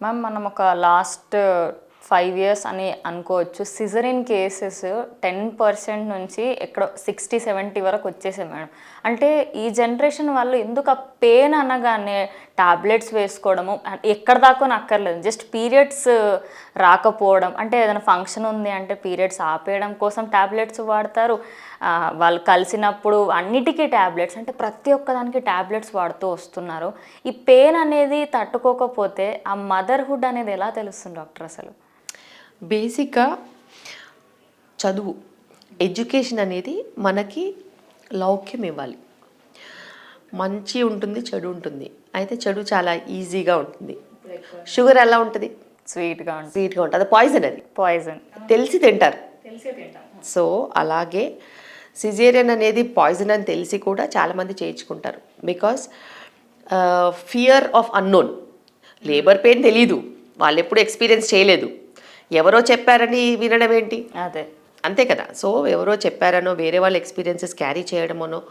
Ma'am మనం ఒక last five years అని అనుకోవచ్చు. సిజరిన్ కేసెస్ టెన్ పర్సెంట్ నుంచి ఎక్కడో సిక్స్టీ సెవెంటీ వరకు వచ్చేసాయి మేడం అంటే ఈ జనరేషన్ వాళ్ళు ఎందుకు ఆ పెయిన్ అనగానే టాబ్లెట్స్ వేసుకోవడము ఎక్కడ దాకా అక్కర్లేదు. జస్ట్ పీరియడ్స్ రాకపోవడం అంటే ఏదైనా ఫంక్షన్ ఉంది అంటే పీరియడ్స్ ఆపేయడం కోసం టాబ్లెట్స్ వాడతారు. వాళ్ళు కలిసినప్పుడు అన్నిటికీ ట్యాబ్లెట్స్ అంటే ప్రతి ఒక్కదానికి ట్యాబ్లెట్స్ వాడుతూ వస్తున్నారు. ఈ పెయిన్ అనేది తట్టుకోకపోతే ఆ మదర్హుడ్ అనేది ఎలా తెలుస్తుంది డాక్టర్ అసలు? బేసిక్గా చదువు ఎడ్యుకేషన్ అనేది మనకి లౌక్యం ఇవ్వాలి. మంచి ఉంటుంది చెడు ఉంటుంది. అయితే చెడు చాలా ఈజీగా ఉంటుంది. షుగర్ ఎలా ఉంటుంది? స్వీట్గా ఉంటుంది. స్వీట్గా ఉంటుంది. అది పాయిజన్ అది. పాయిజన్ తెలిసి తింటారు. సో అలాగే సిజేరియన్ అనేది పాయిజన్ అని తెలిసి కూడా చాలామంది చేయించుకుంటారు. Because fear of unknown labour pain తెలీదు. వాళ్ళు ఎప్పుడు ఎక్స్పీరియన్స్ చేయలేదు. ఎవరో చెప్పారని వినడం ఏంటి? అదే. అంతే కదా. సో ఎవరో చెప్పారనో వేరే వాళ్ళ ఎక్స్పీరియన్సెస్ క్యారీ చేయడమనో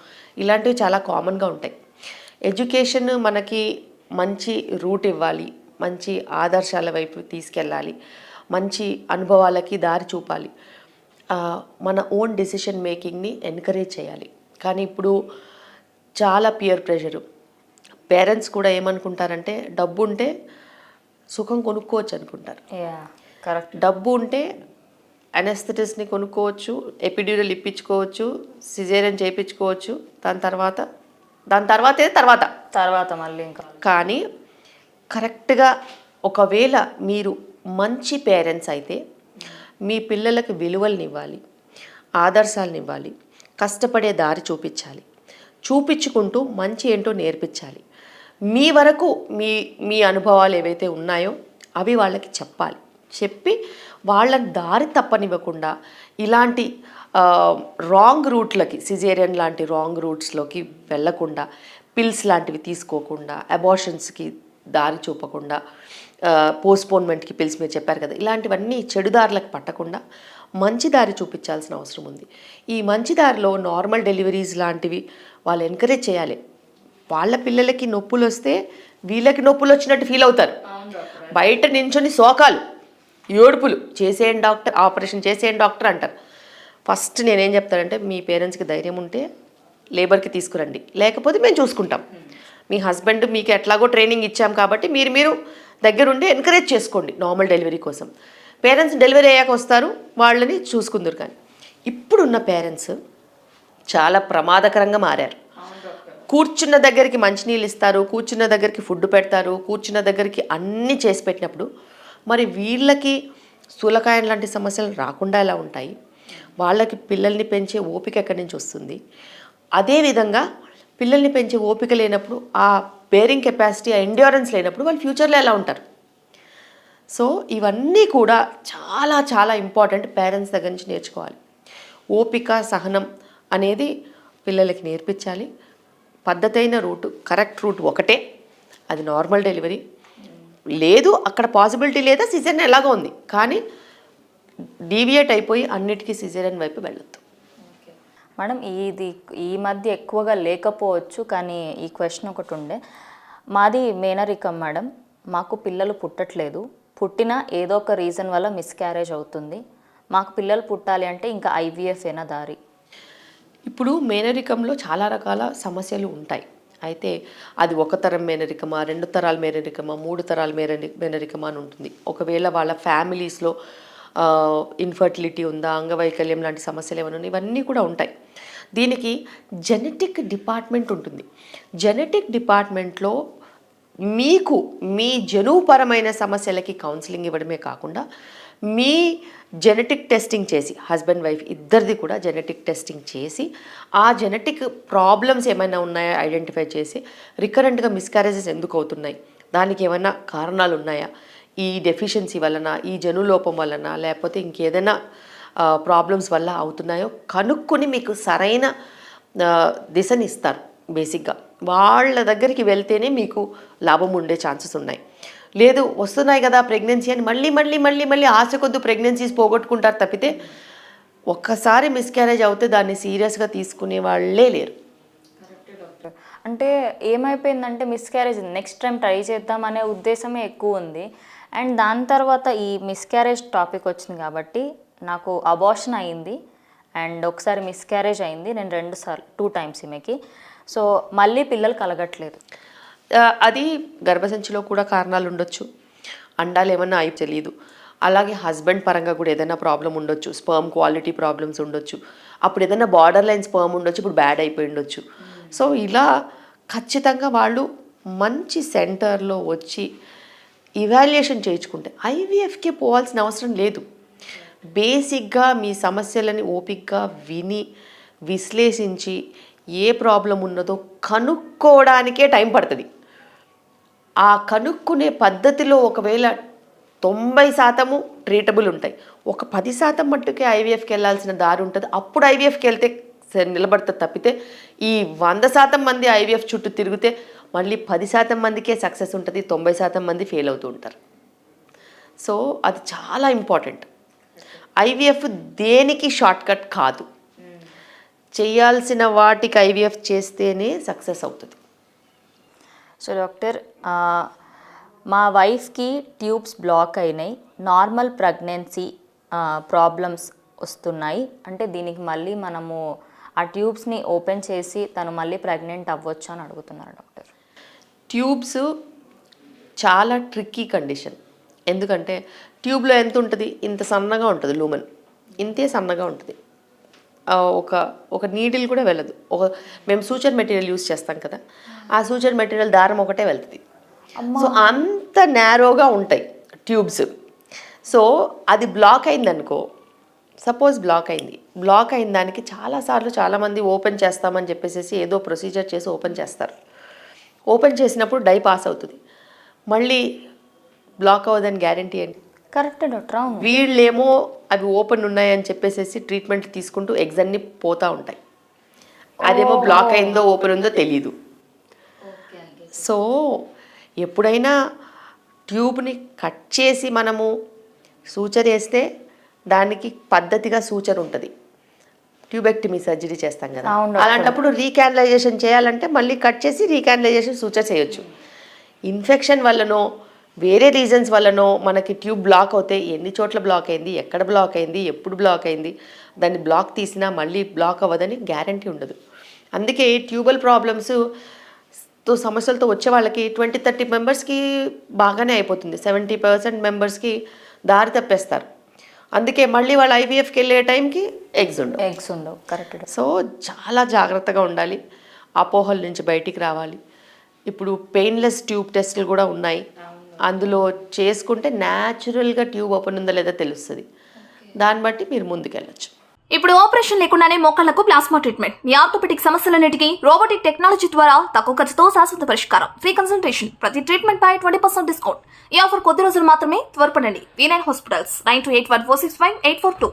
ఇలాంటివి చాలా కామన్గా ఉంటాయి. ఎడ్యుకేషన్ మనకి మంచి రూట్ ఇవ్వాలి మంచి ఆదర్శాల వైపు తీసుకెళ్ళాలి మంచి అనుభవాలకి దారి చూపాలి. మన ఓన్ డెసిషన్ మేకింగ్ని ఎంకరేజ్ చేయాలి. కానీ ఇప్పుడు చాలా పియర్ ప్రెషరు పేరెంట్స్ కూడా ఏమనుకుంటారంటే డబ్బు ఉంటే సుఖం కొనుక్కోవచ్చు అనుకుంటారు. డబ్బు ఉంటే అనెస్థెటిస్ని కొనుక్కోవచ్చు ఎపిడ్యూరల్ ఇప్పించుకోవచ్చు సిజేరియన్ చేయించుకోవచ్చు దాని తర్వాత దాని తర్వాతే తర్వాత. తర్వాత మళ్ళీ ఇంకా. కానీ కరెక్ట్గా ఒకవేళ మీరు మంచి పేరెంట్స్ అయితే మీ పిల్లలకు విలువల్ని ఇవ్వాలి ఆదర్శాలను ఇవ్వాలి కష్టపడే దారి చూపించాలి చూపించుకుంటూ మంచి ఏంటో నేర్పించాలి. మీ వరకు మీ మీ అనుభవాలు ఏవైతే ఉన్నాయో అవి వాళ్ళకి చెప్పాలి. చెప్పి వాళ్ళని దారి తప్పనివ్వకుండా ఇలాంటి రాంగ్ రూట్లకి సిజేరియన్ లాంటి రాంగ్ రూట్స్లోకి వెళ్ళకుండా పిల్స్ లాంటివి తీసుకోకుండా అబార్షన్స్కి దారి చూపకుండా పోస్ట్పోన్మెంట్కి పిల్స్ మీరు చెప్పారు కదా ఇలాంటివన్నీ చెడు దారులకు పట్టకుండా మంచి దారి చూపించాల్సిన అవసరం ఉంది. ఈ మంచి దారిలో నార్మల్ డెలివరీస్ లాంటివి వాళ్ళు ఎంకరేజ్ చేయాలి. వాళ్ళ పిల్లలకి నొప్పులు వస్తే వీళ్ళకి నొప్పులు వచ్చినట్టు ఫీల్ అవుతారు బయట నించొని శోకాలు ఏడుపులు చేసేయండి డాక్టర్ ఆపరేషన్ చేసేయండి డాక్టర్ అంటారు. ఫస్ట్ నేనేం చెప్తానంటే మీ పేరెంట్స్కి ధైర్యం ఉంటే లేబర్కి తీసుకురండి. లేకపోతే మేము చూసుకుంటాం. మీ హస్బెండ్ మీకు ఎట్లాగో ట్రైనింగ్ ఇచ్చాం కాబట్టి మీరు మీరు దగ్గరుండి ఎంకరేజ్ చేసుకోండి నార్మల్ డెలివరీ కోసం. పేరెంట్స్ డెలివరీ అయ్యాక వస్తారు వాళ్ళని చూసుకుందరు కానీ. ఇప్పుడున్న పేరెంట్స్ చాలా ప్రమాదకరంగా మారారు. కూర్చున్న దగ్గరికి మంచినీళ్ళు ఇస్తారు కూర్చున్న దగ్గరికి ఫుడ్ పెడతారు కూర్చున్న దగ్గరికి అన్నీ చేసి పెట్టినప్పుడు మరి వీళ్ళకి స్థూలకాయం లాంటి సమస్యలు రాకుండా ఎలా ఉంటాయి? వాళ్ళకి పిల్లల్ని పెంచే ఓపిక ఎక్కడి నుంచి వస్తుంది? అదేవిధంగా పిల్లల్ని పెంచే ఓపిక లేనప్పుడు ఆ బేరింగ్ కెపాసిటీ ఆ ఎండ్యూరెన్స్ లేనప్పుడు వాళ్ళు ఫ్యూచర్లో ఎలా ఉంటారు? సో ఇవన్నీ కూడా చాలా చాలా ఇంపార్టెంట్ పేరెంట్స్ దగ్గర నుంచి నేర్చుకోవాలి. ఓపిక సహనం అనేది పిల్లలకి నేర్పించాలి. పద్ధతైన రూట్ కరెక్ట్ రూట్ ఒకటే. అది నార్మల్ డెలివరీ. లేదు అక్కడ పాసిబిలిటీ లేదా సిజన్ ఎలాగో ఉంది. కానీ డీవియేట్ అయిపోయి అన్నిటికీ సిజరన్ వైపు వెళ్ళొద్దు. మేడం ఇది ఈ మధ్య ఎక్కువగా లేకపోవచ్చు కానీ ఈ క్వశ్చన్ ఒకటి ఉండే. మాది మేనరికం మేడం. మాకు పిల్లలు పుట్టట్లేదు. పుట్టిన ఏదో ఒక రీజన్ వల్ల మిస్క్యారేజ్ అవుతుంది. మాకు పిల్లలు పుట్టాలి అంటే ఇంకా ఐవీఎఫ్ అయినా దారి? ఇప్పుడు మేనరికంలో చాలా రకాల సమస్యలు ఉంటాయి. అయితే అది ఒక తరం మేనరికమా రెండు తరాల మేనరికమా మూడు తరాల మేనరి మేనరికమా అని ఉంటుంది. ఒకవేళ వాళ్ళ ఫ్యామిలీస్లో ఇన్ఫర్టిలిటీ ఉందా అంగవైకల్యం లాంటి సమస్యలు ఏమైనా ఉన్నాయి ఇవన్నీ కూడా ఉంటాయి. దీనికి జెనెటిక్ డిపార్ట్మెంట్ ఉంటుంది. జెనెటిక్ డిపార్ట్మెంట్లో మీకు మీ జనుపరమైన సమస్యలకి కౌన్సిలింగ్ ఇవ్వడమే కాకుండా మీ జెనెటిక్ టెస్టింగ్ చేసి హస్బెండ్ వైఫ్ ఇద్దరిది కూడా జెనెటిక్ టెస్టింగ్ చేసి ఆ జెనెటిక్ ప్రాబ్లమ్స్ ఏమైనా ఉన్నాయా ఐడెంటిఫై చేసి రికరెంట్గా మిస్క్యారేజెస్ ఎందుకు అవుతున్నాయి? దానికి ఏమైనా కారణాలు ఉన్నాయా? ఈ డెఫిషియన్సీ వలన ఈ జనులోపం వలన లేకపోతే ఇంకేదైనా ప్రాబ్లమ్స్ వల్ల అవుతున్నాయో కనుక్కొని మీకు సరైన దిశనిస్తారు దిశని ఇస్తారు బేసిక్గా. వాళ్ళ దగ్గరికి వెళ్తేనే మీకు లాభం ఉండే ఛాన్సెస్ ఉన్నాయి. లేదు వస్తున్నాయి కదా ప్రెగ్నెన్సీ అని మళ్ళీ మళ్ళీ మళ్ళీ మళ్ళీ ఆశ కొద్ది ప్రెగ్నెన్సీస్ పోగొట్టుకుంటారు తప్పితే ఒక్కసారి మిస్క్యారేజ్ అవుతే దాన్ని సీరియస్గా తీసుకునే వాళ్ళే లేరు. అంటే ఏమైపోయిందంటే మిస్క్యారేజ్ నెక్స్ట్ టైం ట్రై చేద్దాం అనే ఉద్దేశమే ఎక్కువ ఉంది. అండ్ దాని తర్వాత ఈ మిస్క్యారేజ్ టాపిక్ వచ్చింది కాబట్టి నాకు అబార్షన్ అయింది. అండ్ ఒకసారి మిస్క్యారేజ్ అయింది. నేను రెండు సార్లు టూ టైమ్స్ ఈమెకి. సో మళ్ళీ పిల్లలు కలగట్లేదు. అది గర్భసంచిలో కూడా కారణాలు ఉండొచ్చు. అండాలు ఏమన్నా అయి తెలియదు అలాగే హస్బెండ్ పరంగా కూడా ఏదైనా ప్రాబ్లం ఉండొచ్చు. స్పర్మ్ క్వాలిటీ ప్రాబ్లమ్స్ ఉండొచ్చు. అప్పుడు ఏదైనా బార్డర్ లైన్ స్పర్మ్ ఉండొచ్చు ఇప్పుడు బ్యాడ్ అయిపోయి ఉండొచ్చు. సో ఇలా ఖచ్చితంగా వాళ్ళు మంచి సెంటర్లో వచ్చి ఇవాల్యుయేషన్ చేయించుకుంటే ఐవీఎఫ్కే పోవాల్సిన అవసరం లేదు. బేసిక్గా మీ సమస్యలని ఓపిక్గా విని విశ్లేషించి ఏ ప్రాబ్లం ఉన్నదో కనుక్కోవడానికే టైం పడుతుంది. ఆ కనుక్కునే పద్ధతిలో ఒకవేళ తొంభై శాతము ట్రీటబుల్ ఉంటాయి. ఒక పది శాతం మట్టుకే ఐవీఎఫ్కి వెళ్ళాల్సిన దారి ఉంటుంది. అప్పుడు ఐవీఎఫ్కి వెళ్తే సరే నిలబడుతుంది తప్పితే ఈ వంద శాతం మంది ఐవీఎఫ్ చుట్టూ తిరిగితే మళ్ళీ పది శాతం మందికే సక్సెస్ ఉంటుంది. తొంభై శాతం మంది ఫెయిల్ అవుతూ ఉంటారు. సో అది చాలా ఇంపార్టెంట్. ఐవీఎఫ్ దేనికి షార్ట్ కట్ కాదు. చేయాల్సిన వాటికి ఐవీఎఫ్ చేస్తేనే సక్సెస్ అవుతుంది. సో డాక్టర్ మా వైఫ్కి ట్యూబ్స్ బ్లాక్ అయినాయి. నార్మల్ ప్రెగ్నెన్సీ ప్రాబ్లమ్స్ వస్తున్నాయి. అంటే దీనికి మళ్ళీ మనము ఆ ట్యూబ్స్ని ఓపెన్ చేసి తను మళ్ళీ ప్రెగ్నెంట్ అవ్వచ్చు అని అడుగుతున్నారు డాక్టర్. ట్యూబ్స్ చాలా ట్రిక్కీ కండిషన్. ఎందుకంటే ట్యూబ్లో ఎంత ఉంటుంది? ఇంత సన్నగా ఉంటుంది లూమన్. ఇంతే సన్నగా ఉంటుంది. ఒక ఒక నీడిల్ కూడా వెళ్ళదు. ఒక మేము సూచర్ మెటీరియల్ యూస్ చేస్తాం కదా ఆ సూచర్ మెటీరియల్ దారం ఒకటే వెళ్తుంది. సో అంత నేరోగా ఉంటాయి ట్యూబ్స్. సో అది బ్లాక్ అయిందనుకో సపోజ్ బ్లాక్ అయింది. బ్లాక్ అయిన దానికి చాలాసార్లు చాలామంది ఓపెన్ చేస్తామని చెప్పేసి ఏదో ప్రొసీజర్ చేసి ఓపెన్ చేస్తారు. ఓపెన్ చేసినప్పుడు డై పాస్ అవుతుంది. మళ్ళీ బ్లాక్ అవ్వదని గ్యారంటీ ఏంటి? కరెక్ట్ డాక్టర్ వీళ్ళేమో అవి ఓపెన్ ఉన్నాయని చెప్పేసి ట్రీట్మెంట్ తీసుకుంటూ ఎగ్స్ అన్ని పోతూ ఉంటాయి. అదేమో బ్లాక్ అయిందో ఓపెన్ ఉందో తెలియదు సో ఎప్పుడైనా ట్యూబ్ని కట్ చేసి మనము సూచర్ వేస్తే దానికి పద్ధతిగా సూచర్ ఉంటుంది. ట్యూబెక్టమీ సర్జరీ చేస్తాం కదా. అలాంటప్పుడు రీకానలైజేషన్ చేయాలంటే మళ్ళీ కట్ చేసి రీకానలైజేషన్ సూచర్ చేయొచ్చు. ఇన్ఫెక్షన్ వల్లనో వేరే రీజన్స్ వల్లనో మనకి ట్యూబ్ బ్లాక్ అవుతే ఎన్ని చోట్ల బ్లాక్ అయింది ఎక్కడ బ్లాక్ అయింది ఎప్పుడు బ్లాక్ అయింది దాన్ని బ్లాక్ తీసినా మళ్ళీ బ్లాక్ అవ్వదని గ్యారంటీ ఉండదు. అందుకే ట్యూబల్ ప్రాబ్లమ్స్తో సమస్యలతో వచ్చే వాళ్ళకి ట్వంటీ థర్టీ మెంబర్స్కి బాగానే అయిపోతుంది. సెవెంటీ పర్సెంట్ మెంబర్స్కి దారి తప్పేస్తారు. అందుకే మళ్ళీ వాళ్ళు ఐవీఎఫ్కి వెళ్ళే టైంకి ఎగ్స్ ఉండవు. ఎగ్స్ ఉండవు. కరెక్ట్ సో చాలా జాగ్రత్తగా ఉండాలి. అపోహల నుంచి బయటికి రావాలి. ఇప్పుడు పెయిన్లెస్ ట్యూబ్ టెస్టులు కూడా ఉన్నాయి. అందులో చేసుకుంటే న్యాచురల్గా ట్యూబ్ ఓపెన్ ఉందా లేదా తెలుస్తుంది. దాన్ని బట్టి మీరు ముందుకెళ్ళచ్చు. ఇప్పుడు ఆపరేషన్ లేకుండానే మోకాళ్ళకు ప్లాస్మా ట్రీట్మెంట్. మీ ఆర్థోపెటిక్ సమస్యలన్నిటికీ రోబోటిక్ టెక్నాలజీ ద్వారా తక్కువ ఖర్చుతో శాశ్వత పరిష్కారం. Free consultation. ప్రతి ట్రీట్మెంట్ పై ట్వంటీ పర్సెంట్ డిస్కౌంట్. ఈ ఆఫర్ కొద్ది రోజులు మాత్రమే త్వరపడండి. V nine hospitals nine two eight one four six five eight four two